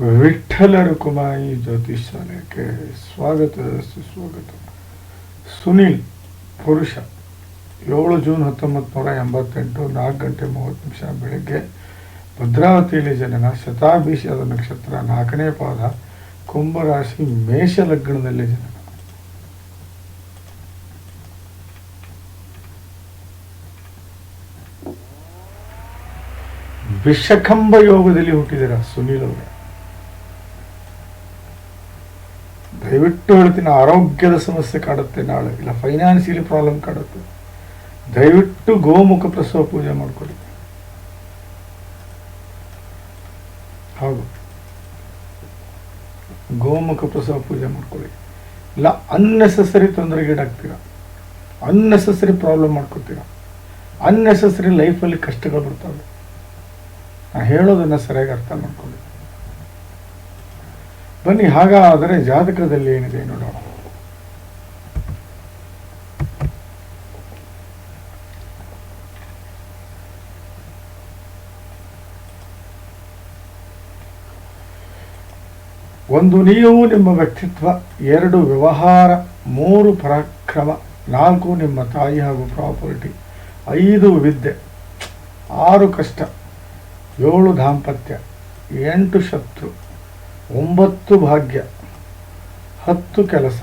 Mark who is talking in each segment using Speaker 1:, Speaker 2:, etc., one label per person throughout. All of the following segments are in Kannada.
Speaker 1: ವಿಠ್ಠಲ ರುಕುಮಾಯಿ ಶಾಲೆಗೆ ಸ್ವಾಗತ, ಸುಸ್ವಾಗತ. ಸುನೀಲ್, ಪುರುಷ. ಏಳು ಜೂನ್ ಹತ್ತೊಂಬತ್ತು ನೂರ ಎಂಬತ್ತೆಂಟು, ನಾಲ್ಕು ಗಂಟೆ ಮೂವತ್ತು ನಿಮಿಷ ಬೆಳಗ್ಗೆ ಭದ್ರಾವತಿಯಲ್ಲಿ ಜನನ ಶತಾಭಿಷದ ನಕ್ಷತ್ರ ನಾಲ್ಕನೇ ಪಾದ, ಕುಂಭರಾಶಿ ಮೇಷ ಲಗ್ನದಲ್ಲಿ ಜನನ ವಿಷಕಂಬ ಯೋಗದಲ್ಲಿ ಹುಟ್ಟಿದಿರ ಸುನೀಲ್ ಅವರೇ? ದಯವಿಟ್ಟು ಹೇಳ್ತೀನಿ ಆರೋಗ್ಯದ ಸಮಸ್ಯೆ ಕಾಡುತ್ತೆ ನಾಳೆ, ಇಲ್ಲ ಫೈನಾನ್ಸಿಯಲಿ ಪ್ರಾಬ್ಲಮ್ ಕಾಡುತ್ತೆ. ದಯವಿಟ್ಟು ಗೋಮುಖ ಪ್ರಸವ ಪೂಜೆ ಮಾಡ್ಕೊಳ್ಳಿ. ಹೌದು ಗೋಮುಖ ಪ್ರಸವ ಪೂಜೆ ಮಾಡ್ಕೊಳ್ಳಿ. ಇಲ್ಲ ಅನ್ನೆಸೆಸರಿ ತೊಂದರೆಗೀಡಾಗ್ತೀರ ಅನ್ನೆಸೆಸರಿ ಪ್ರಾಬ್ಲಮ್ ಮಾಡ್ಕೊತೀರ. ಅನ್ನೆಸೆಸರಿ ಲೈಫಲ್ಲಿ ಕಷ್ಟಗಳು ಬರ್ತವೆ. ನಾನು ಹೇಳೋದನ್ನು ಸರಿಯಾಗಿ ಅರ್ಥ ಮಾಡ್ಕೊಳ್ಳಿ. ಬನ್ನಿ, ಹಾಗಾದರೆ ಜಾತಕದಲ್ಲಿ ಏನಿದೆ ನೋಡೋಣ. ಒಂದು ನೀವು ನಿಮ್ಮ ವ್ಯಕ್ತಿತ್ವ, ಎರಡು ವ್ಯವಹಾರ, ಮೂರು ಪರಾಕ್ರಮ, ನಾಲ್ಕು ನಿಮ್ಮ ತಾಯಿ ಹಾಗೂ ಪ್ರಾಪರ್ಟಿ, ಐದು ವಿದ್ಯೆ, ಆರು ಕಷ್ಟ, ಏಳು ದಾಂಪತ್ಯ, ಎಂಟು ಶತ್ರು. ಒಂಬತ್ತು ಭಾಗ್ಯ, ಹತ್ತು ಕೆಲಸ,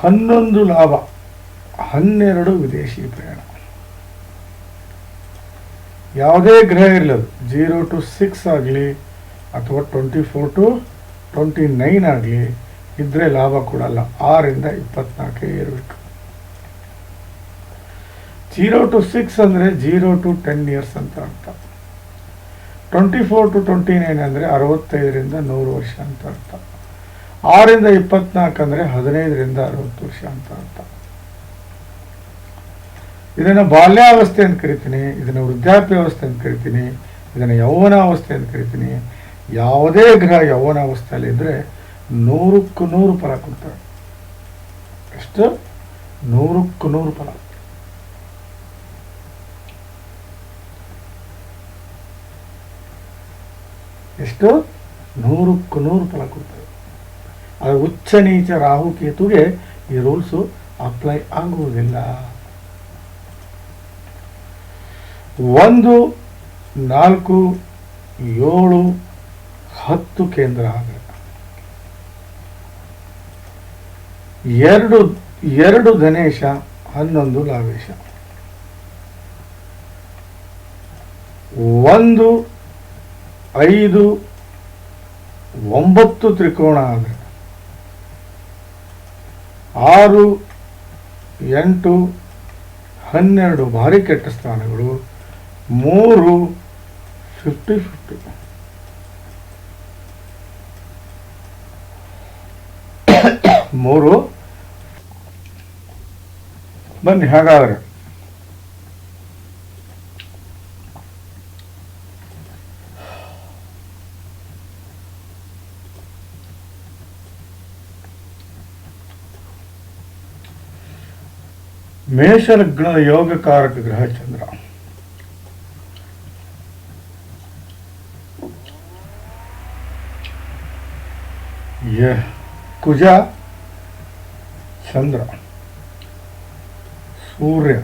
Speaker 1: ಹನ್ನೊಂದು ಲಾಭ, ಹನ್ನೆರಡು ವಿದೇಶಿ ಪ್ರಯಾಣ. ಯಾವುದೇ ಗ್ರಹ ಇರಲದು ಜೀರೋ ಟು ಸಿಕ್ಸ್ ಆಗಲಿ ಅಥವಾ twenty four to twenty nine ಆಗಲಿ, ಇದ್ರೆ ಲಾಭ ಕೊಡಲ್ಲ ಆರಿಂದ ಇಪ್ಪತ್ನಾಲ್ಕೇ ಇರಬೇಕು ಜೀರೋ ಟು ಸಿಕ್ಸ್ ಅಂದರೆ ಜೀರೋ ಟು ಟೆನ್ ಇಯರ್ಸ್ ಅಂತ ಅರ್ಥ. Twenty four to twenty nine ಅಂದರೆ ಅರವತ್ತೈದರಿಂದ ನೂರು ವರ್ಷ ಅಂತ ಅರ್ಥ. ಆರಿಂದ ಇಪ್ಪತ್ನಾಲ್ಕು ಅಂದರೆ ಹದಿನೈದರಿಂದ ಅರವತ್ತು ವರ್ಷ ಅಂತ ಅರ್ಥ. ಇದನ್ನು ಬಾಲ್ಯಾವಸ್ಥೆ ಅಂತ ಕರಿತೀನಿ, ಇದನ್ನು ವೃದ್ಧಾಪ್ಯಾವಸ್ಥೆ ಅಂತ ಕರಿತೀನಿ, ಇದನ್ನು ಯೌವನಾವಸ್ಥೆ ಅಂತ ಕರಿತೀನಿ. ಯಾವುದೇ ಗ್ರಹ ಯೌವನಾವಸ್ಥೆಯಲ್ಲಿ ಇದ್ದರೆ ನೂರಕ್ಕೂ ನೂರು ಫಲ ಕೊಡ್ತಾರೆ. ಎಷ್ಟು? ನೂರಕ್ಕೂ ನೂರು ಫಲ. ಎಷ್ಟು ನೂರಕ್ಕೂ ನೂರು ಫಲ ಕೊಡ್ತದೆ ಆದರೆ ಉಚ್ಚ ನೀಚ ರಾಹು ಕೇತುಗೆ ಈ ರೂಲ್ಸು ಅಪ್ಲೈ ಆಗುವುದಿಲ್ಲ. ಒಂದು, ನಾಲ್ಕು, ಏಳು, ಹತ್ತು ಕೇಂದ್ರ ಆದರೆ. ಎರಡು ಎರಡು ಧನೇಶ ಹನ್ನೊಂದು ಲಾವೇಶ. ಒಂದು ಐದು ಒಂಬತ್ತು ತ್ರಿಕೋಣ ಅಂದರೆ ಆರು, ಎಂಟು, ಹನ್ನೆರಡು ಭಾರಿ ಕೆಟ್ಟ ಸ್ಥಾನಗಳು, ಮೂರು ಫಿಫ್ಟಿ ಫಿಫ್ಟಿ ಮೂರು. ಬನ್ನಿ, ಹಾಗಾದರೆ. ಮೇಷಲಗ್ನದ ಯೋಗಕಾರಕ ಗ್ರಹ ಚಂದ್ರ. ಕುಜ ಚಂದ್ರ. ಸೂರ್ಯ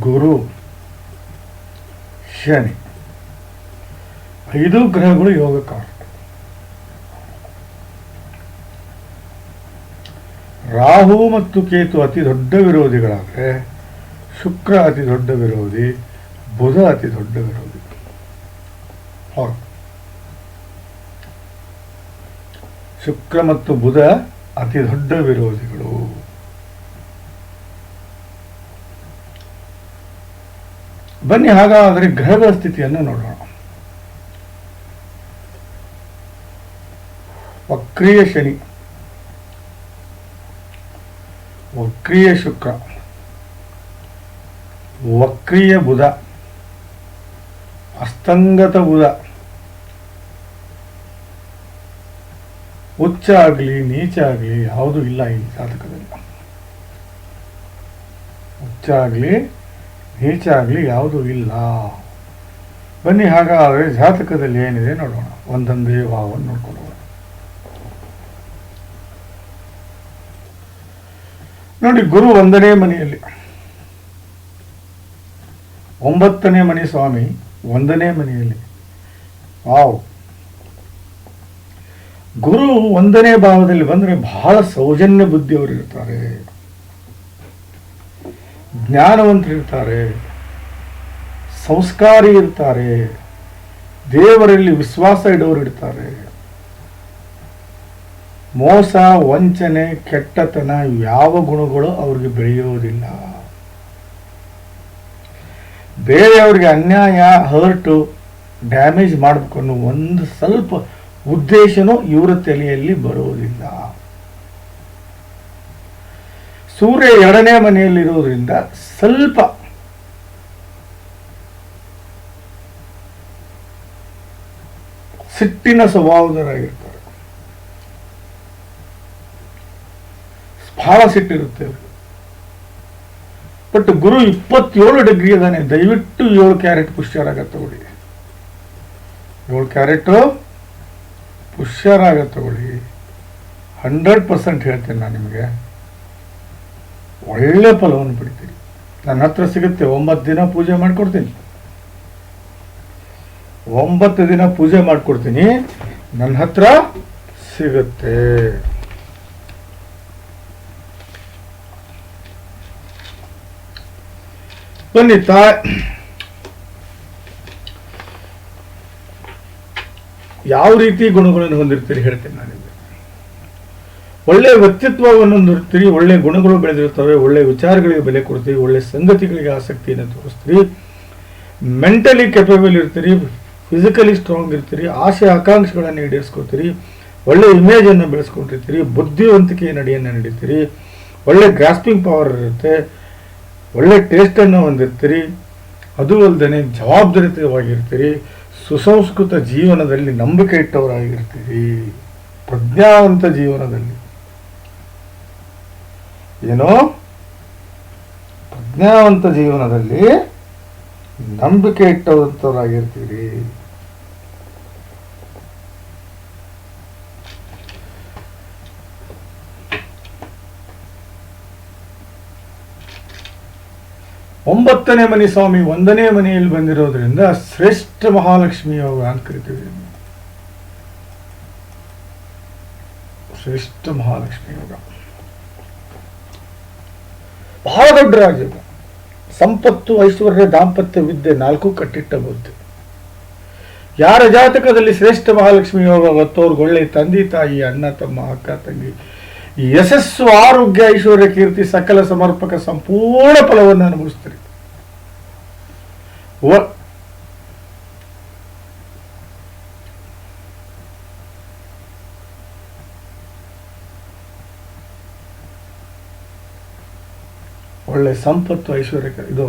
Speaker 1: ಗುರು ಶನಿ. ಐದು ಗ್ರಹಗಳು ಯೋಗಕಾರಕ. ರಾಹು ಮತ್ತು ಕೇತು ಅತಿ ದೊಡ್ಡ ವಿರೋಧಿಗಳಾದರೆ ಶುಕ್ರ ಅತಿ ದೊಡ್ಡ ವಿರೋಧಿ, ಬುಧ ಅತಿ ದೊಡ್ಡ ವಿರೋಧಿ. ಶುಕ್ರ ಮತ್ತು ಬುಧ ಅತಿ ದೊಡ್ಡ ವಿರೋಧಿಗಳು. ಬನ್ನಿ ಹಾಗಾದರೆ ಗ್ರಹದ ಸ್ಥಿತಿಯನ್ನು ನೋಡೋಣ. ವಕ್ರಿಯ ಶನಿ. ವಕ್ರೀಯ ಶುಕ್ರ. ವಕ್ರೀಯ ಬುಧ. ಅಸ್ತಂಗತ ಬುಧ. ಉಚ್ಚ ಆಗಲಿ, ನೀಚ ಆಗಲಿ, ಯಾವುದು ಇಲ್ಲ ಈ ಜಾತಕದಲ್ಲಿ ಉಚ್ಚ ಆಗಲಿ, ನೀಚ ಆಗಲಿ, ಯಾವುದೂ ಇಲ್ಲ. ಬನ್ನಿ ಹಾಗಾದರೆ ಜಾತಕದಲ್ಲಿ ಏನಿದೆ ನೋಡೋಣ. ಒಂದೊಂದೇ ಭಾವವನ್ನು ನೋಡ್ಕೊಂಡು ನೋಡಿ, ಗುರು ಒಂದನೇ ಮನೆಯಲ್ಲಿ. ಒಂಬತ್ತನೇ ಮನೆ ಸ್ವಾಮಿ, ಒಂದನೇ ಮನೆಯಲ್ಲಿ. ವಾವ್. ಗುರು ಒಂದನೇ ಭಾವದಲ್ಲಿ ಬಂದರೆ ಬಹಳ ಸೌಜನ್ಯ ಬುದ್ಧಿಯವರು ಇರ್ತಾರೆ. ಜ್ಞಾನವಂತರಿರ್ತಾರೆ ಸಂಸ್ಕಾರಿ ಇರ್ತಾರೆ. ದೇವರಲ್ಲಿ ವಿಶ್ವಾಸ ಇಡೋರು ಇರ್ತಾರೆ. ಮೋಸ, ವಂಚನೆ, ಕೆಟ್ಟತನ ಯಾವ ಗುಣಗಳು ಅವ್ರಿಗೆ ಬೆಳೆಯೋದಿಲ್ಲ. ಬೇರೆಯವ್ರಿಗೆ ಅನ್ಯಾಯ ಹರ್ಟು ಡ್ಯಾಮೇಜ್ ಮಾಡಬೇಕು ಒಂದು ಸ್ವಲ್ಪ ಉದ್ದೇಶನೂ ಇವರ ತಲೆಯಲ್ಲಿ ಬರೋದಿಲ್ಲ. ಸೂರ್ಯ ಎರಡನೇ ಮನೆಯಲ್ಲಿರೋದ್ರಿಂದ ಸ್ವಲ್ಪ ಸಿಟ್ಟಿನ ಸ್ವಭಾವದರಾಗಿರ್ತಾರೆ ಬಹಳ ಸಿಟ್ಟಿರುತ್ತೆ ಬಟ್ ಗುರು ಇಪ್ಪತ್ತೇಳು ಡಿಗ್ರಿ ಅದಾನೆ. ದಯವಿಟ್ಟು ಏಳು ಕ್ಯಾರೆಟ್ ಪುಷ್ಯರಾಗ ತಗೊಳ್ಳಿ. ಏಳು ಕ್ಯಾರೆಟು ಪುಷ್ಯರಾಗ ತಗೊಳ್ಳಿ. ಹಂಡ್ರೆಡ್ ಪರ್ಸೆಂಟ್ ಹೇಳ್ತೀನಿ ನಾನು ನಿಮಗೆ. ಒಳ್ಳೆ ಫಲವನ್ನು ಬಿಡ್ತೀನಿ ನನ್ನ ಹತ್ರ ಸಿಗುತ್ತೆ ಒಂಬತ್ತು ದಿನ ಪೂಜೆ ಮಾಡಿಕೊಡ್ತೀನಿ. ಒಂಬತ್ತು ದಿನ ಪೂಜೆ ಮಾಡಿಕೊಡ್ತೀನಿ. ನನ್ನ ಹತ್ರ ಸಿಗುತ್ತೆ. ಬನ್ನಿ thought, ಯಾವ ರೀತಿ ಗುಣಗಳನ್ನು ಹೊಂದಿರ್ತೀರಿ ಹೇಳ್ತೇನೆ ನಾನು ಒಳ್ಳೆ ವ್ಯಕ್ತಿತ್ವವನ್ನು ಹೊಂದಿರ್ತೀರಿ ಒಳ್ಳೆ ಗುಣಗಳು ಬೆಳೆದಿರ್ತವೆ ಒಳ್ಳೆ ವಿಚಾರಗಳಿಗೆ ಬೆಲೆ ಕೊಡ್ತೀರಿ ಒಳ್ಳೆ ಸಂಗತಿಗಳಿಗೆ ಆಸಕ್ತಿಯನ್ನು ತೋರಿಸ್ತೀರಿ. ಮೆಂಟಲಿ ಕೆಪಬಲ್ ಇರ್ತೀರಿ ಫಿಸಿಕಲಿ ಸ್ಟ್ರಾಂಗ್ ಇರ್ತೀರಿ ಆಸೆ ಆಕಾಂಕ್ಷೆಗಳನ್ನು ಈಡೇರಿಸ್ಕೊತೀರಿ ಒಳ್ಳೆ ಇಮೇಜನ್ನು ಬೆಳೆಸ್ಕೊಂಡಿರ್ತೀರಿ ಬುದ್ಧಿವಂತಿಕೆಯ ನಡೆಯನ್ನು ನಡೀತೀರಿ ಒಳ್ಳೆ ಗ್ರಾಸ್ಪಿಂಗ್ ಪವರ್ ಇರುತ್ತೆ ಒಳ್ಳೆ ಟೇಸ್ಟನ್ನು ಹೊಂದಿರ್ತೀರಿ, ಅದು ಅಲ್ಲದೆ ಜವಾಬ್ದಾರಿತವಾಗಿರ್ತೀರಿ ಸುಸಂಸ್ಕೃತ ಜೀವನದಲ್ಲಿ ನಂಬಿಕೆ ಇಟ್ಟವರಾಗಿರ್ತೀರಿ, ಪ್ರಜ್ಞಾವಂತ ಜೀವನದಲ್ಲಿ. ಏನೋ? ಪ್ರಜ್ಞಾವಂತ ಜೀವನದಲ್ಲಿ ನಂಬಿಕೆ ಇಟ್ಟವಂತವರಾಗಿರ್ತೀರಿ ಒಂಬತ್ತನೇ ಮನೆ ಸ್ವಾಮಿ ಒಂದನೇ ಮನೆಯಲ್ಲಿ ಬಂದಿರೋದ್ರಿಂದ ಶ್ರೇಷ್ಠ ಮಹಾಲಕ್ಷ್ಮಿ ಯೋಗ ಅಂತ ಕರಿತೀವಿ. ಶ್ರೇಷ್ಠ ಮಹಾಲಕ್ಷ್ಮಿ ಯೋಗ. ಬಹಳ ದೊಡ್ಡ ರಾಜಯೋಗ ಸಂಪತ್ತು ಐಶ್ವರ್ಯ ದಾಂಪತ್ಯ ವಿದ್ಯೆ ನಾಲ್ಕು ಕಟ್ಟಿಟ್ಟ ಬುದ್ಧಿ. ಯಾರ ಜಾತಕದಲ್ಲಿ ಶ್ರೇಷ್ಠ ಮಹಾಲಕ್ಷ್ಮಿ ಯೋಗ ಗೊತ್ತೋರ್ಗೊಳ್ಳೆ ತಂದೆ ತಾಯಿ, ಅಣ್ಣ, ತಮ್ಮ, ಅಕ್ಕ, ತಂಗಿ ಯಶಸ್ಸು, ಆರೋಗ್ಯ, ಐಶ್ವರ್ಯ, ಕೀರ್ತಿ, ಸಕಲ ಸಮರ್ಪಕ, ಸಂಪೂರ್ಣ ಫಲವನ್ನು ಅನುಭವಿಸ್ತೀರಿ. ಒಳ್ಳೆ ಸಂಪತ್ತು, ಐಶ್ವರ್ಯ ಇದು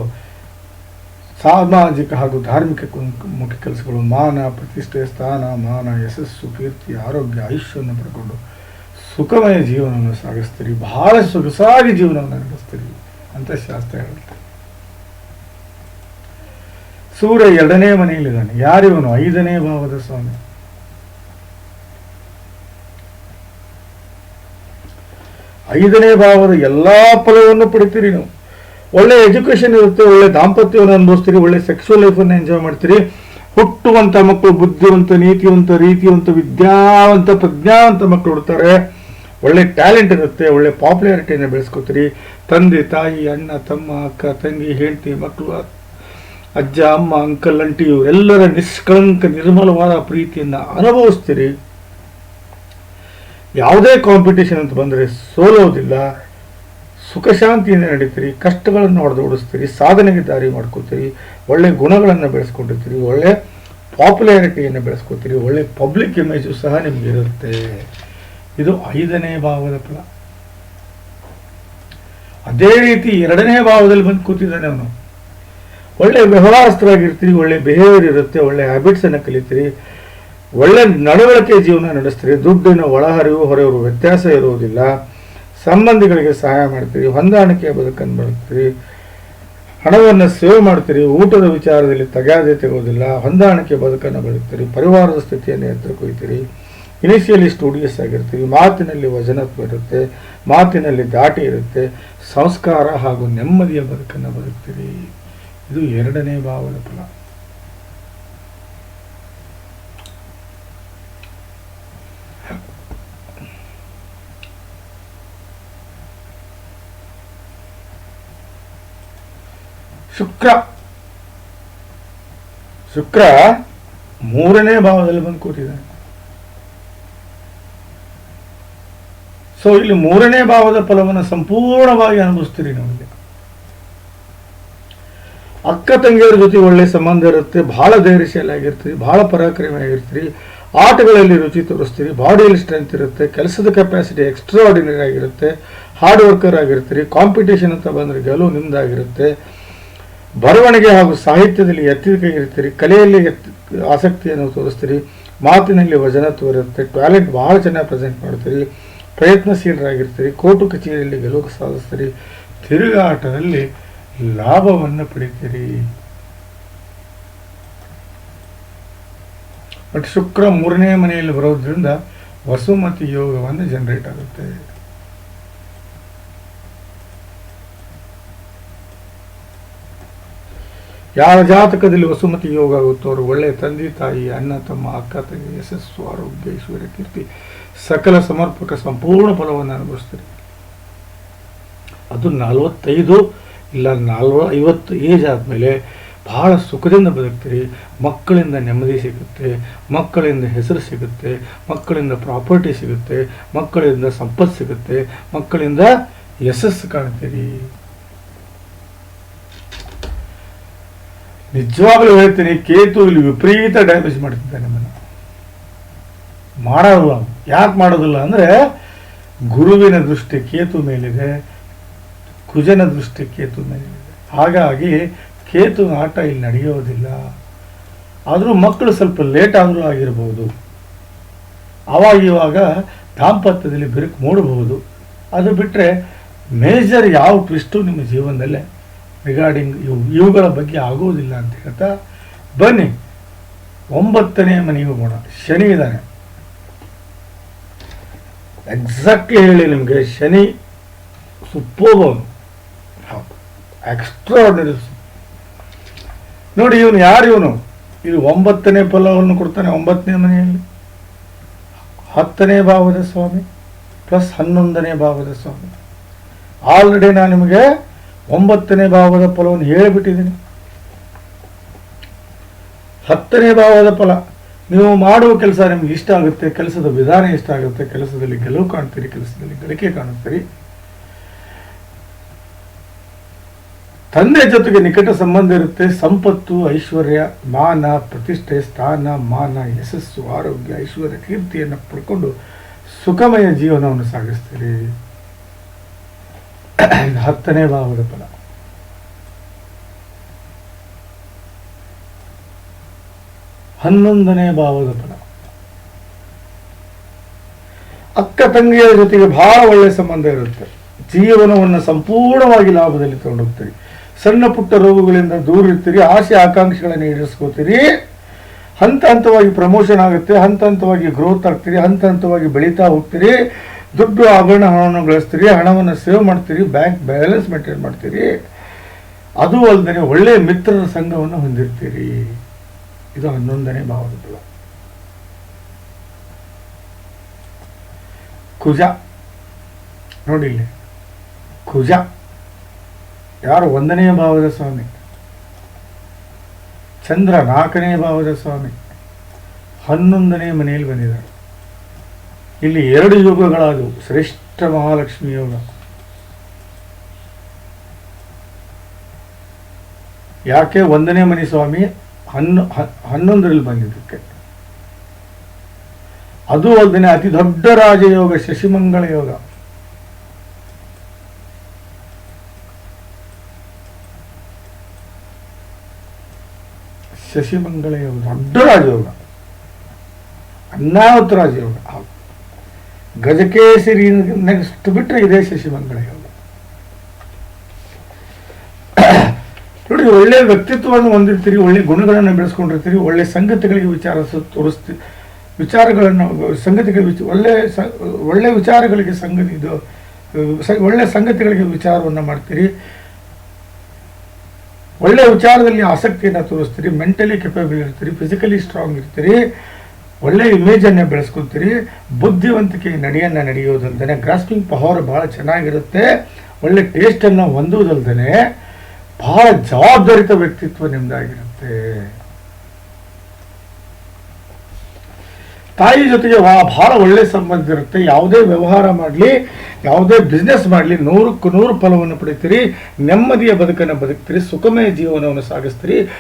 Speaker 1: ಸಾಮಾಜಿಕ ಹಾಗೂ ಧಾರ್ಮಿಕ ಮುಖ್ಯ ಕೆಲಸಗಳು. ಮಾನ, ಪ್ರತಿಷ್ಠೆ, ಸ್ಥಾನ, ಮಾನ, ಯಶಸ್ಸು, ಕೀರ್ತಿ, ಆರೋಗ್ಯ ಆಯುಷ್ಯವನ್ನು ಪಡ್ಕೊಂಡು ಸುಖಮಯ ಜೀವನವನ್ನು ಸಾಗಿಸ್ತೀರಿ ಬಹಳ ಸೊಗಸಾಗಿ ಜೀವನವನ್ನು ನಡೆಸ್ತೀರಿ ಅಂತ ಶಾಸ್ತ್ರ ಹೇಳುತ್ತೆ. ಸೂರ್ಯ ಎರಡನೇ ಮನೆಯಲ್ಲಿದ್ದಾನೆ. ಯಾರಿವನು? ಐದನೇ ಭಾವದ ಸ್ವಾಮಿ. ಐದನೇ ಭಾವದ ಎಲ್ಲಾ ಫಲವನ್ನು ಪಡಿತೀರಿ ನೀವು. ಒಳ್ಳೆ ಎಜುಕೇಶನ್ ಇರುತ್ತೆ, ಒಳ್ಳೆ ದಾಂಪತ್ಯವನ್ನು ಅನುಭವಿಸ್ತೀರಿ, ಒಳ್ಳೆ ಸೆಕ್ಸುವಲ್ ಲೈಫನ್ನು ಎಂಜಾಯ್ ಮಾಡ್ತೀರಿ. ಹುಟ್ಟುವಂತ ಮಕ್ಕಳು, ಬುದ್ಧಿವಂತ, ನೀತಿವಂತ, ರೀತಿವಂತ, ವಿದ್ಯಾವಂತ, ಪ್ರಜ್ಞಾವಂತ ಮಕ್ಕಳು ಹುಡ್ತಾರೆ. ಒಳ್ಳೆ ಟ್ಯಾಲೆಂಟ್ ಇರುತ್ತೆ, ಒಳ್ಳೆ ಪಾಪ್ಯುಲಾರಿಟಿಯನ್ನು ಬೆಳೆಸ್ಕೊತೀರಿ. ತಂದೆ, ತಾಯಿ, ಅಣ್ಣ, ತಮ್ಮ, ಅಕ್ಕ, ತಂಗಿ, ಹೆಂಡತಿ ಮಕ್ಕಳು ಅಜ್ಜ, ಅಮ್ಮ ಅಂಕಲ್ ಅಂಟಿ ಇವರೆಲ್ಲರ ನಿಷ್ಕಳಂಕ, ನಿರ್ಮಲವಾದ ಪ್ರೀತಿಯನ್ನು ಅನುಭವಿಸ್ತೀರಿ. ಯಾವುದೇ ಕಾಂಪಿಟೇಷನ್ ಅಂತ ಬಂದರೆ ಸೋಲೋದಿಲ್ಲ. ಸುಖಶಾಂತಿಯಿಂದ ನಡೀತೀರಿ. ಕಷ್ಟಗಳನ್ನು ಹೊಡೆದೋಡಿಸ್ತೀರಿ ಸಾಧನೆಗೆ ದಾರಿ ಮಾಡ್ಕೋತೀರಿ. ಒಳ್ಳೆ ಗುಣಗಳನ್ನು ಬೆಳೆಸ್ಕೊಂಡಿರ್ತೀರಿ. ಒಳ್ಳೆ ಪಾಪ್ಯುಲಾರಿಟಿಯನ್ನು ಬೆಳೆಸ್ಕೋತೀರಿ. ಒಳ್ಳೆ ಪಬ್ಲಿಕ್ ಇಮೇಜು ಸಹ ನಿಮಗಿರುತ್ತೆ ಇದು ಐದನೇ ಭಾವದ ಫಲ. ಅದೇ ರೀತಿ ಎರಡನೇ ಭಾವದಲ್ಲಿ ಬಂದು ಕೂತಿದ್ದಾನೆ ಅವನು. ಒಳ್ಳೆ ವ್ಯವಹಾರಸ್ಥರಾಗಿರ್ತೀರಿ, ಒಳ್ಳೆ ಬಿಹೇವಿಯರ್ ಇರುತ್ತೆ, ಒಳ್ಳೆ ಹ್ಯಾಬಿಟ್ಸ್ ಅನ್ನು ಕಲಿತೀರಿ, ಒಳ್ಳೆ ನಡವಳಿಕೆ ಜೀವನ ನಡೆಸ್ತೀರಿ, ದುಡ್ಡಿನ ಒಳಹರಿವು ಹೊರೆಯವರು ವ್ಯತ್ಯಾಸ ಇರುವುದಿಲ್ಲ, ಸಂಬಂಧಿಗಳಿಗೆ ಸಹಾಯ ಮಾಡ್ತೀರಿ, ಹೊಂದಾಣಿಕೆಯ ಬದುಕನ್ನು ಬರುತ್ತೀರಿ ಹಣವನ್ನು ಸೇವ್ ಮಾಡ್ತೀರಿ, ಊಟದ ವಿಚಾರದಲ್ಲಿ ತಗಾದೆ ತೆಗೋದಿಲ್ಲ ಹೊಂದಾಣಿಕೆ ಬದುಕನ್ನು ಬರುತ್ತೀರಿ ಪರಿವಾರದ ಸ್ಥಿತಿಯನ್ನು ಎತ್ತರಕೊಯ್ತೀರಿ ಇನಿಷಿಯಲಿ ಸ್ಟೂಡಿಯಸ್ ಆಗಿರ್ತೀವಿ, ಮಾತಿನಲ್ಲಿ ವಚನತ್ವ ಇರುತ್ತೆ, ಮಾತಿನಲ್ಲಿ ದಾಟಿ ಇರುತ್ತೆ, ಸಂಸ್ಕಾರ ಹಾಗೂ ನೆಮ್ಮದಿಯ ಬದುಕನ್ನು ಬದುಕ್ತೀರಿ. ಇದು ಎರಡನೇ ಭಾವದ ಫಲ. ಶುಕ್ರ. ಶುಕ್ರ ಮೂರನೇ ಭಾವದಲ್ಲಿ ಬಂದು ಕೂತಿದ್ದಾನೆ. ಸೊ ಇಲ್ಲಿ ಮೂರನೇ ಭಾವದ ಫಲವನ್ನು ಸಂಪೂರ್ಣವಾಗಿ ಅನುಭವಿಸ್ತೀರಿ ನಮಗೆ. ಅಕ್ಕ ತಂಗಿಯರ ಜೊತೆ ಒಳ್ಳೆ ಸಂಬಂಧ ಇರುತ್ತೆ ಆಗಿರ್ತೀರಿ ಬಹಳ ಪರಾಕ್ರಮಿ ಆಗಿರ್ತೀರಿ ಆಟಗಳಲ್ಲಿ ರುಚಿ ತೋರಿಸ್ತೀರಿ, ಬಾಡಿಯಲ್ಲಿ ಸ್ಟ್ರೆಂತ್ ಇರುತ್ತೆ, ಕೆಲಸದ ಕೆಪಾಸಿಟಿ ಎಕ್ಸ್ಟ್ರಾ ಆರ್ಡಿನರಿ ಆಗಿರುತ್ತೆ ಹಾರ್ಡ್ ವರ್ಕರ್ ಆಗಿರ್ತೀರಿ ಕಾಂಪಿಟೇಷನ್ ಅಂತ ಬಂದರೆ ಗೆಲುವು ನಿಮ್ಮದಾಗಿರುತ್ತೆ ಬರವಣಿಗೆ ಹಾಗೂ ಸಾಹಿತ್ಯದಲ್ಲಿ ಎತ್ತಿರ್ತೀರಿ ಕಲೆಯಲ್ಲಿ ಎತ್ತಿ, ಆಸಕ್ತಿಯನ್ನು ತೋರಿಸ್ತೀರಿ, ಮಾತಿನಲ್ಲಿ ವಜನ ತೋರಿರುತ್ತೆ ಟ್ಯಾಲೆಂಟ್ ಭಾಳ ಚೆನ್ನಾಗಿ ಪ್ರೆಸೆಂಟ್ ಮಾಡ್ತೀರಿ. ಪ್ರಯತ್ನಶೀಲರಾಗಿರ್ತೀರಿ, ಕೋರ್ಟು ಕಚೇರಿಯಲ್ಲಿ ಗೆಲುವು ಸಾಧಿಸ್ತೀರಿ, ತಿರುಗಾಟದಲ್ಲಿ ಲಾಭವನ್ನು ಪಡಿತೀರಿ. ಬಟ್ ಶುಕ್ರ ಮೂರನೇ ಮನೆಯಲ್ಲಿ ಬರೋದ್ರಿಂದ ವಸುಮತಿ ಯೋಗವನ್ನು ಜನರೇಟ್ ಆಗುತ್ತೆ. ಯಾವ ಜಾತಕದಲ್ಲಿ ವಸುಮತಿ ಯೋಗ ಆಗುತ್ತೋ ಅವರು ಒಳ್ಳೆಯ ತಂದೆ ತಾಯಿ, ಅಣ್ಣ, ತಮ್ಮ, ಅಕ್ಕ, ತಂಗಿ, ಯಶಸ್ಸು, ಆರೋಗ್ಯ, ಐಶ್ವರ್ಯ, ಕೀರ್ತಿ ಸಕಲ ಸಮರ್ಪಕ ಸಂಪೂರ್ಣ ಫಲವನ್ನು ಅನುಭವಿಸ್ತೀರಿ. ಅದು ನಲವತ್ತೈದು ಇಲ್ಲ ನಾಲ್ವ ಐವತ್ತು ಏಜ್ ಆದಮೇಲೆ ಬಹಳ ಸುಖದಿಂದ ಬದುಕ್ತೀರಿ. ಮಕ್ಕಳಿಂದ ನೆಮ್ಮದಿ ಸಿಗುತ್ತೆ, ಮಕ್ಕಳಿಂದ ಹೆಸರು ಸಿಗುತ್ತೆ, ಮಕ್ಕಳಿಂದ ಪ್ರಾಪರ್ಟಿ ಸಿಗುತ್ತೆ, ಮಕ್ಕಳಿಂದ ಸಂಪತ್ತು ಸಿಗುತ್ತೆ, ಮಕ್ಕಳಿಂದ ಯಶಸ್ಸು ಕಾಣ್ತೀರಿ. ನಿಜವಾಗ್ಲೂ ಹೇಳ್ತೀನಿ ಕೇತು ಇಲ್ಲಿ ವಿಪರೀತ ಡ್ಯಾಮೇಜ್ ಮಾಡ್ತಿದ್ದಾನೆ ನಮ್ಮನ್ನು ಮಾಡೋಲ್ಲ ಯಾಕೆ ಮಾಡೋದಿಲ್ಲ ಅಂದರೆ ಗುರುವಿನ ದೃಷ್ಟಿ ಕೇತು ಮೇಲಿದೆ, ಕುಜನ ದೃಷ್ಟಿ ಕೇತು ಮೇಲಿದೆ. ಹಾಗಾಗಿ ಕೇತು ಆಟ ಇಲ್ಲಿ ನಡೆಯೋದಿಲ್ಲ. ಆದರೂ ಮಕ್ಕಳು ಸ್ವಲ್ಪ ಲೇಟ್ ಆದರೂ ಆಗಿರ್ಬೋದು. ಆವಾಗ ಇವಾಗ ದಾಂಪತ್ಯದಲ್ಲಿ ಬಿರುಕು ಮೂಡಬಹುದು. ಅದು ಬಿಟ್ಟರೆ ಮೇಜರ್ ಯಾವ ಟ್ವಿಸ್ಟು ನಿಮ್ಮ ಜೀವನದಲ್ಲೇ ರಿಗಾರ್ಡಿಂಗ್ ಇವು ಇವುಗಳ ಬಗ್ಗೆ ಆಗೋದಿಲ್ಲ ಅಂತ ಹೇಳ್ತಾ ಬನ್ನಿ. ಒಂಬತ್ತನೇ ಮನೆಯೂ ಕೂಡ ಶನಿ ಇದ್ದಾನೆ. ಎಕ್ಸಾಕ್ಟ್ಲಿ ಹೇಳಿ ನಿಮಗೆ, ಶನಿ ಸುಪ್ಪೋಬವನು ಹೌದು. ಎಕ್ಸ್ಟ್ರಾರ್ಡಿನರಿ ನೋಡಿ, ಇವನು ಯಾರು ಇವನು? ಇದು ಒಂಬತ್ತನೇ ಫಲವನ್ನು ಕೊಡ್ತಾನೆ, ಒಂಬತ್ತನೇ ಮನೆಯಲ್ಲಿ. ಹತ್ತನೇ ಭಾವದ ಸ್ವಾಮಿ ಪ್ಲಸ್ ಹನ್ನೊಂದನೇ ಭಾವದ ಸ್ವಾಮಿ. ಆಲ್ರೆಡಿ ನಾನು ನಿಮಗೆ ಒಂಬತ್ತನೇ ಭಾವದ ಫಲವನ್ನು ಹೇಳಿಬಿಟ್ಟಿದ್ದೀನಿ. ಹತ್ತನೇ ಭಾವದ ಫಲ. ನೀವು ಮಾಡುವ ಕೆಲಸ ನಿಮ್ಗೆ ಇಷ್ಟ ಆಗುತ್ತೆ, ಕೆಲಸದ ವಿಧಾನ ಇಷ್ಟ ಆಗುತ್ತೆ, ಕೆಲಸದಲ್ಲಿ ಗೆಲುವು ಕಾಣ್ತೀರಿ, ಕೆಲಸದಲ್ಲಿ ಗಳಿಕೆ ಕಾಣುತ್ತೀರಿ. ತಂದೆ ಜೊತೆಗೆ ನಿಕಟ ಸಂಬಂಧ ಇರುತ್ತೆ, ಸಂಪತ್ತು, ಐಶ್ವರ್ಯ, ಮಾನ, ಪ್ರತಿಷ್ಠೆ, ಸ್ಥಾನ, ಮಾನ, ಯಶಸ್ಸು, ಆರೋಗ್ಯ, ಐಶ್ವರ್ಯ, ಕೀರ್ತಿಯನ್ನು ಪಡ್ಕೊಂಡು ಸುಖಮಯ ಜೀವನವನ್ನು ಸಾಗಿಸ್ತೀರಿ. ಹತ್ತನೇ ಭಾವದ ಫಲ. ಹನ್ನೊಂದನೇ ಭಾವದ ಫಲ ಅಕ್ಕ ತಂಗಿಯರ ಜೊತೆಗೆ ಬಹಳ ಒಳ್ಳೆಯ ಸಂಬಂಧ ಇರುತ್ತೆ. ಜೀವನವನ್ನು ಸಂಪೂರ್ಣವಾಗಿ ಲಾಭದಲ್ಲಿ ತಗೊಂಡೋಗ್ತೀರಿ. ಸಣ್ಣ ಪುಟ್ಟ ರೋಗಗಳಿಂದ ದೂರ ಇರ್ತೀರಿ, ಆಸೆ ಆಕಾಂಕ್ಷೆಗಳನ್ನು ಈಡೇರಿಸ್ಕೋತೀರಿ ಹಂತ ಹಂತವಾಗಿ ಪ್ರಮೋಷನ್ ಆಗುತ್ತೆ, ಹಂತ ಹಂತವಾಗಿ ಗ್ರೋತ್ ಆಗ್ತೀರಿ, ಹಂತ ಹಂತವಾಗಿ ಬೆಳೀತಾ ಹೋಗ್ತೀರಿ. ದುಡ್ಡು ಆಭರಣ ಹಣವನ್ನು ಗಳಿಸ್ತೀರಿ, ಹಣವನ್ನು ಸೇವ್ ಮಾಡ್ತೀರಿ ಬ್ಯಾಂಕ್ ಬ್ಯಾಲೆನ್ಸ್ ಮೇಂಟೈನ್ ಮಾಡ್ತೀರಿ. ಅದು ಅಲ್ಲದೆ ಒಳ್ಳೆಯ ಮಿತ್ರರ ಸಂಘವನ್ನು ಹೊಂದಿರ್ತೀರಿ. ಇದು ಹನ್ನೊಂದನೇ ಭಾವದ ಫಲ ಕುಜ. ನೋಡಿ ಇಲ್ಲಿ. ಕುಜ. ಯಾರು ಒಂದನೇ ಭಾವದ ಸ್ವಾಮಿ? ಚಂದ್ರ ನಾಲ್ಕನೇ ಭಾವದ ಸ್ವಾಮಿ. ಹನ್ನೊಂದನೇ ಮನೆಯಲ್ಲಿ ಬಂದಿದ್ದಾರೆ ಇಲ್ಲಿ ಎರಡು ಯೋಗಗಳಾದವು. ಶ್ರೇಷ್ಠ ಮಹಾಲಕ್ಷ್ಮಿ ಯೋಗ ಯಾಕೆ ಒಂದನೇ ಮನೆ ಸ್ವಾಮಿ? ಹನ್ನು ಹನ್ನೊಂದರಲ್ಲಿ ಬಂದಿದ್ದಕ್ಕೆ ಅದು ಅಲ್ಲದೆ ಅತಿ ದೊಡ್ಡ ರಾಜಯೋಗ, ಶಶಿಮಂಗಳ ಯೋಗ. ಶಶಿಮಂಗಳ ಯೋಗ, ದೊಡ್ಡ ರಾಜಯೋಗ. ಅನ್ನಾವತ್ ರಾಜಯೋಗ. ಗಜಕೇಸರಿ ನೆಕ್ಸ್ಟ್ ಬಿಟ್ಟರೆ ಇದೇ ಶಶಿಮಂಗಳ ಯೋಗ. ಒಳ್ಳೆ ವ್ಯಕ್ತಿತ್ವವನ್ನು ಹೊಂದಿರ್ತೀರಿ, ಒಳ್ಳೆ ಗುಣಗಳನ್ನು ಬೆಳೆಸ್ಕೊಂಡಿರ್ತೀರಿ, ಒಳ್ಳೆ ಸಂಗತಿಗಳಿಗೆ ವಿಚಾರ ತೋರಿಸ್ತೀವಿ ತೋರಿಸ್ತಿ, ವಿಚಾರಗಳನ್ನು ಸಂಗತಿಗಳ ವಿಚ, ಒಳ್ಳೆ ಒಳ್ಳೆ ವಿಚಾರಗಳಿಗೆ ಸಂಗತಿ ಇದು ಒಳ್ಳೆ ಸಂಗತಿಗಳಿಗೆ ವಿಚಾರವನ್ನು ಮಾಡ್ತೀರಿ. ಒಳ್ಳೆ ವಿಚಾರದಲ್ಲಿ ಆಸಕ್ತಿಯನ್ನು ತೋರಿಸ್ತೀರಿ, ಮೆಂಟಲಿ ಕೆಪಬಲ್ ಇರ್ತೀರಿ ಫಿಸಿಕಲಿ ಸ್ಟ್ರಾಂಗ್ ಇರ್ತೀರಿ, ಒಳ್ಳೆ ಇಮೇಜನ್ನು ಬೆಳೆಸ್ಕೊತೀರಿ ಬುದ್ಧಿವಂತಿಕೆ ನಡೆಯನ್ನು ನಡೆಯೋದಲ್ದೇ ಗ್ರಾಸ್ಪಿಂಗ್ ಪವರ್ ಭಾಳ ಚೆನ್ನಾಗಿರುತ್ತೆ, ಒಳ್ಳೆ ಟೇಸ್ಟನ್ನು ಹೊಂದುವುದಲ್ದೇ ಬಹಳ ಜವಾಬ್ದಾರಿತ ವ್ಯಕ್ತಿತ್ವ ನಿಮ್ದಾಗಿರುತ್ತೆ. ತಾಯಿ ಜೊತೆಗೆ ಬಹಳ ಒಳ್ಳೆ ಸಂಬಂಧ ಇರುತ್ತೆ. ಯಾವುದೇ ವ್ಯವಹಾರ ಮಾಡಲಿ, ಯಾವುದೇ ಬಿಸ್ನೆಸ್ ಮಾಡಲಿ, ನೂರಕ್ಕೂ ನೂರು ಫಲವನ್ನು ಪಡಿತೀರಿ. ನೆಮ್ಮದಿಯ ಬದುಕನ್ನು ಬದುಕ್ತೀರಿ, ಸುಖಮಯ ಜೀವನವನ್ನು ಸಾಗಿಸ್ತೀರಿ.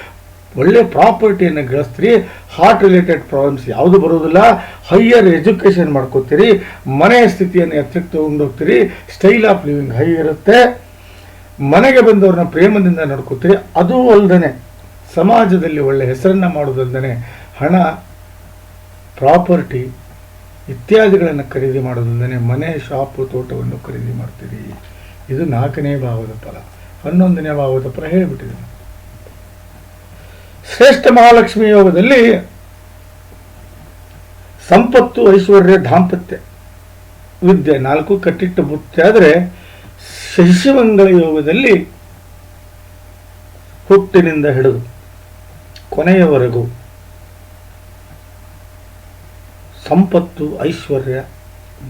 Speaker 1: ಒಳ್ಳೆ ಪ್ರಾಪರ್ಟಿಯನ್ನು ಗಳಿಸ್ತೀರಿ. ಹಾರ್ಟ್ ರಿಲೇಟೆಡ್ ಪ್ರಾಬ್ಲಮ್ಸ್ ಯಾವುದು ಬರೋದಿಲ್ಲ. ಹೈಯರ್ ಎಜುಕೇಷನ್ ಮಾಡ್ಕೋತೀರಿ. ಮನೆಯ ಸ್ಥಿತಿಯನ್ನು ಎತ್ತಕ್ಕೆ ತಗೊಂಡೋಗ್ತೀರಿ ಸ್ಟೈಲ್ ಆಫ್ ಲಿವಿಂಗ್ ಹೈ ಇರುತ್ತೆ. ಮನೆಗೆ ಬಂದವ್ರನ್ನ ಪ್ರೇಮದಿಂದ ನೋಡ್ಕೋತೀರಿ, ಅದು ಅಲ್ಲದೆ ಸಮಾಜದಲ್ಲಿ ಒಳ್ಳೆ ಹೆಸರನ್ನು ಮಾಡೋದಲ್ದೇ ಹಣ, ಪ್ರಾಪರ್ಟಿ ಇತ್ಯಾದಿಗಳನ್ನು ಖರೀದಿ ಮಾಡೋದಲ್ಲದೆ ಮನೆ, ಶಾಪು, ತೋಟವನ್ನು ಖರೀದಿ ಮಾಡ್ತೀರಿ. ಇದು ನಾಲ್ಕನೇ ಭಾವದ ಫಲ. ಹನ್ನೊಂದನೇ ಭಾವದ ಫಲ ಹೇಳಿಬಿಟ್ಟಿದ್ದೀನಿ. ಶ್ರೇಷ್ಠ ಮಹಾಲಕ್ಷ್ಮಿ ಯೋಗದಲ್ಲಿ ಸಂಪತ್ತು, ಐಶ್ವರ್ಯ, ದಾಂಪತ್ಯ. ವಿದ್ಯೆ ನಾಲ್ಕು ಕಟ್ಟಿಟ್ಟು ಬುತ್ತಿ ಆದರೆ ಶಶಿಮಂಗಳ ಯೋಗದಲ್ಲಿ ಹುಟ್ಟಿನಿಂದ ಹಿಡಿದು ಕೊನೆಯವರೆಗೂ ಸಂಪತ್ತು, ಐಶ್ವರ್ಯ,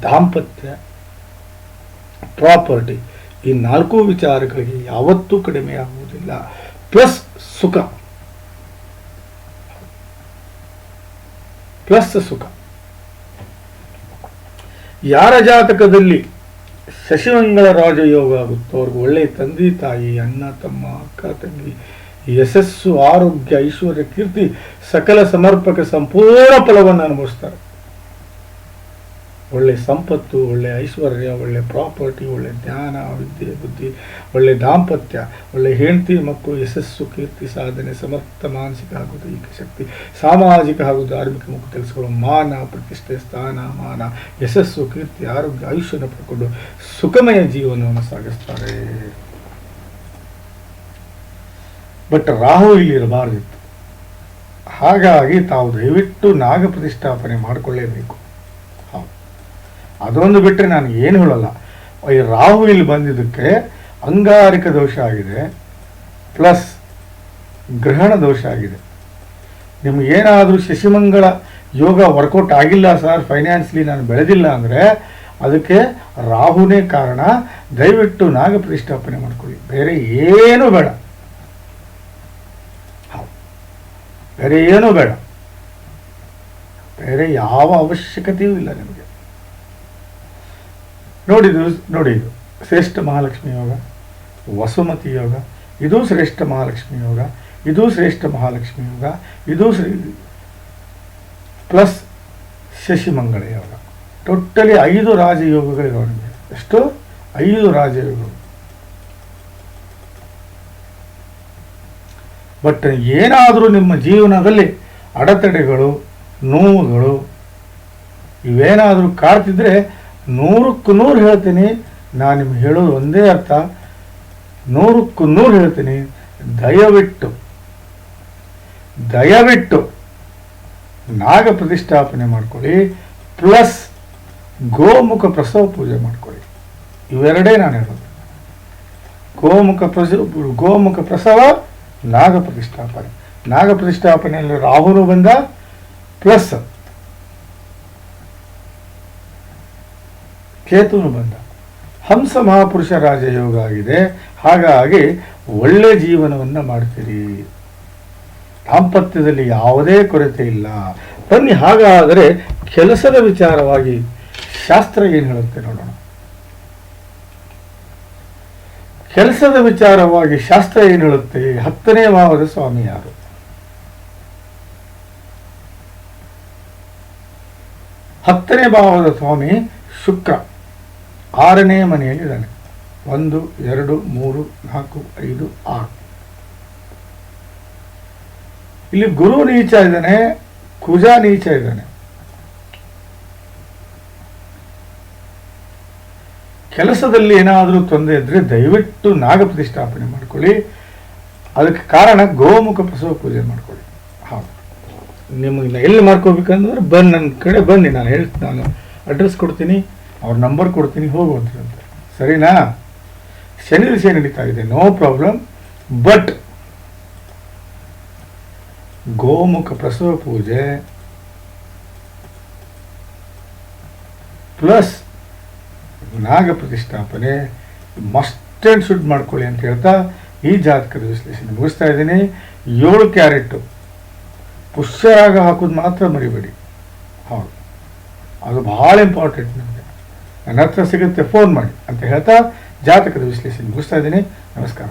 Speaker 1: ದಾಂಪತ್ಯ, ಪ್ರಾಪರ್ಟಿ ಈ ನಾಲ್ಕು ವಿಚಾರಗಳಿಗೆ ಯಾವತ್ತೂ ಕಡಿಮೆ ಆಗುವುದಿಲ್ಲ ಪ್ಲಸ್ ಸುಖ. ಪ್ಲಸ್ ಸುಖ. ಯಾರ ಜಾತಕದಲ್ಲಿ ಶಶಿಮಂಗಳ ರಾಜಯೋಗ ಆಗುತ್ತೋ? ಅವ್ರಿಗೆ ಒಳ್ಳೆ ತಂದೆ, ತಾಯಿ, ಅಣ್ಣ, ತಮ್ಮ, ಅಕ್ಕ, ತಂಗಿ, ಯಶಸ್ಸು, ಆರೋಗ್ಯ, ಐಶ್ವರ್ಯ, ಕೀರ್ತಿ, ಸಕಲ ಸಮರ್ಪಕ, ಸಂಪೂರ್ಣ ಫಲವನ್ನು ಅನುಭವಿಸ್ತಾರೆ. ಒಳ್ಳೆ ಸಂಪತ್ತು, ಒಳ್ಳೆ ಐಶ್ವರ್ಯ, ಒಳ್ಳೆ ಪ್ರಾಪರ್ಟಿ ಒಳ್ಳೆ ಜ್ಞಾನ, ವಿದ್ಯೆ, ಬುದ್ಧಿ, ಒಳ್ಳೆ ದಾಂಪತ್ಯ, ಒಳ್ಳೆ ಹೆಂಡತಿ, ಮಕ್ಕಳು, ಯಶಸ್ಸು, ಕೀರ್ತಿ, ಸಾಧನೆ, ಸಮರ್ಥ, ಮಾನಸಿಕ ಹಾಗೂ ದೈಹಿಕ ಶಕ್ತಿ, ಸಾಮಾಜಿಕ ಹಾಗೂ ಧಾರ್ಮಿಕ ಮುಖ ಕೆಲಸಗಳು ಮಾನ, ಪ್ರತಿಷ್ಠೆ, ಸ್ಥಾನ, ಮಾನ, ಯಶಸ್ಸು, ಕೀರ್ತಿ, ಆರೋಗ್ಯ ಆಯುಷ್ಯನ ಪಡ್ಕೊಂಡು ಸುಖಮಯ ಜೀವನವನ್ನು ಸಾಗಿಸ್ತಾರೆ. ಬಟ್ ರಾಹು ಇಲ್ಲಿ ಇರಬಾರ್ದಿತ್ತು. ಹಾಗಾಗಿ ತಾವು ದಯವಿಟ್ಟು ನಾಗ ಪ್ರತಿಷ್ಠಾಪನೆ ಮಾಡಿಕೊಳ್ಳೇಬೇಕು. ಅದೊಂದು ಬಿಟ್ಟರೆ ನಾನು ಏನು ಹೇಳಲ್ಲ. ಈ ರಾಹು ಇಲ್ಲಿ ಬಂದಿದ್ದಕ್ಕೆ ಅಂಗಾರಿಕ ದೋಷ ಆಗಿದೆ, ಪ್ಲಸ್ ಗ್ರಹಣ ದೋಷ ಆಗಿದೆ. ನಿಮಗೇನಾದರೂ ಶಶಿಮಂಗಳ ಯೋಗ ವರ್ಕೌಟ್ ಆಗಿಲ್ಲ ಸರ್, ಫೈನಾನ್ಸ್ಲಿ ನಾನು ಬೆಳೆದಿಲ್ಲ ಅಂದರೆ ಅದಕ್ಕೆ ರಾಹುನೇ ಕಾರಣ. ದಯವಿಟ್ಟು ನಾಗ ಪ್ರತಿಷ್ಠಾಪನೆ ಮಾಡ್ಕೊಳ್ಳಿ. ಬೇರೆ ಏನೂ ಬೇಡ. ಬೇರೆ ಏನೂ ಬೇಡ. ಬೇರೆ ಯಾವ ಅವಶ್ಯಕತೆಯೂ ಇಲ್ಲ ನಿಮಗೆ. ನೋಡಿದು ನೋಡಿ, ಶ್ರೇಷ್ಠ ಮಹಾಲಕ್ಷ್ಮಿ ಯೋಗ, ವಸುಮತಿ ಯೋಗ, ಇದು ಶ್ರೇಷ್ಠ ಮಹಾಲಕ್ಷ್ಮಿ ಯೋಗ, ಇದು ಶ್ರೇಷ್ಠ ಮಹಾಲಕ್ಷ್ಮಿ ಯೋಗ, ಇದು ಶ್ರೀ, ಪ್ಲಸ್ ಶಶಿಮಂಗಳ ಯೋಗ. ಟೋಟಲಿ ಐದು ರಾಜಯೋಗಗಳಿವೆ ಅವನಿಗೆ ಎಷ್ಟು? ಐದು ರಾಜಯೋಗಗಳು. ಬಟ್ ಏನಾದರೂ ನಿಮ್ಮ ಜೀವನದಲ್ಲಿ ಅಡೆತಡೆಗಳು, ನೋವುಗಳು, ಇವೇನಾದರೂ ಕಾಡ್ತಿದ್ರೆ ನೂರಕ್ಕೂ ನೂರು ಹೇಳ್ತೀನಿ, ನಾನು ನಿಮ್ಗೆ ಹೇಳೋದು ಒಂದೇ ಅರ್ಥ. ನೂರಕ್ಕೂ ನೂರು ಹೇಳ್ತೀನಿ, ದಯವಿಟ್ಟು ದಯವಿಟ್ಟು ನಾಗ ಪ್ರತಿಷ್ಠಾಪನೆ ಮಾಡ್ಕೊಳ್ಳಿ, ಪ್ಲಸ್ ಗೋಮುಖ ಪ್ರಸವ ಪೂಜೆ ಮಾಡ್ಕೊಳ್ಳಿ. ಇವೆರಡೇ ನಾನು ಹೇಳೋದು. ಗೋಮುಖ ಪ್ರಸ ಗೋಮುಖ ಪ್ರಸವ, ನಾಗ ಪ್ರತಿಷ್ಠಾಪನೆ. ನಾಗ ಪ್ರತಿಷ್ಠಾಪನೆಯಲ್ಲಿ ರಾಹುಲು ಬಂದ, ಪ್ಲಸ್ ಕೇತುನು ಬಂದ. ಹಂಸ ಮಹಾಪುರುಷ ರಾಜಯೋಗ ಆಗಿದೆ. ಹಾಗಾಗಿ ಒಳ್ಳೆ ಜೀವನವನ್ನು ಮಾಡ್ತೀರಿ. ದಾಂಪತ್ಯದಲ್ಲಿ ಯಾವುದೇ ಕೊರತೆ ಇಲ್ಲ. ಬನ್ನಿ, ಹಾಗಾದರೆ ಕೆಲಸದ ವಿಚಾರವಾಗಿ ಶಾಸ್ತ್ರ ಏನು ಹೇಳುತ್ತೆ ನೋಡೋಣ. ಕೆಲಸದ ವಿಚಾರವಾಗಿ ಶಾಸ್ತ್ರ ಏನು ಹೇಳುತ್ತೆ? ಹತ್ತನೇ ಭಾವದ ಸ್ವಾಮಿ ಯಾರು? ಹತ್ತನೇ ಭಾವದ ಸ್ವಾಮಿ ಶುಕ್ರ. ಆರನೇ ಮನೆಯಲ್ಲಿದ್ದಾನೆ ಒಂದು, ಎರಡು, ಮೂರು, ನಾಲ್ಕು, ಐದು, ಆರು. ಇಲ್ಲಿ ಗುರು ನೀಚ ಇದ್ದಾನೆ, ಕುಜ ನೀಚ ಇದ್ದಾನೆ. ಕೆಲಸದಲ್ಲಿ ಏನಾದರೂ ತೊಂದರೆ ಇದ್ರೆ ದಯವಿಟ್ಟು ನಾಗ ಪ್ರತಿಷ್ಠಾಪನೆ ಮಾಡ್ಕೊಳ್ಳಿ. ಅದಕ್ಕೆ ಕಾರಣ ಗೋಮುಖ ಪ್ರಸವ ಪೂಜೆ ಮಾಡ್ಕೊಳ್ಳಿ. ಹೌದು. ನಿಮಗೆ ಎಲ್ಲಿ ಮಾಡ್ಕೋಬೇಕಂದ್ರೆ ಬಂದು ನನ್ನ ಕಡೆ ಬನ್ನಿ. ನಾನು ಹೇಳ್ತೀನಿ, ನಾನು ಅಡ್ರೆಸ್ ಕೊಡ್ತೀನಿ. ಅವ್ರ ನಂಬರ್ ಕೊಡ್ತೀನಿ ಹೋಗುವಂತ ಸರಿನಾ? ಶನಿ ದಿವಸ ನಡೀತಾ ಇದೆ? ನೋ ಪ್ರಾಬ್ಲಮ್ ಬಟ್ ಗೋಮುಖ ಪ್ರಸವ ಪೂಜೆ ಪ್ಲಸ್ ನಾಗ ಪ್ರತಿಷ್ಠಾಪನೆ ಮಸ್ಟ್ ಆ್ಯಂಡ್ ಶುಡ್ ಮಾಡ್ಕೊಳ್ಳಿ ಅಂತ ಹೇಳ್ತಾ ಈ ಜಾತಕದ ವಿಶ್ಲೇಷಣೆ ಮುಗಿಸ್ತಾ ಇದ್ದೀನಿ. ಏಳು ಕ್ಯಾರೆಟು ಪುಷ್ಯರಾಗ ಹಾಕೋದು ಮಾತ್ರ ಮರಿಬೇಡಿ. ಹೌದು. ಅದು ಭಾಳ ಇಂಪಾರ್ಟೆಂಟ್ ನಮಗೆ ನನ್ನ ಹತ್ರ ಸಿಗುತ್ತೆ ಫೋನ್ ಮಾಡಿ ಅಂತ ಹೇಳ್ತಾ ಜಾತಕದ ವಿಶ್ಲೇಷಣೆ ಮುಗಿಸ್ತಾ ಇದ್ದೀನಿ. ನಮಸ್ಕಾರ.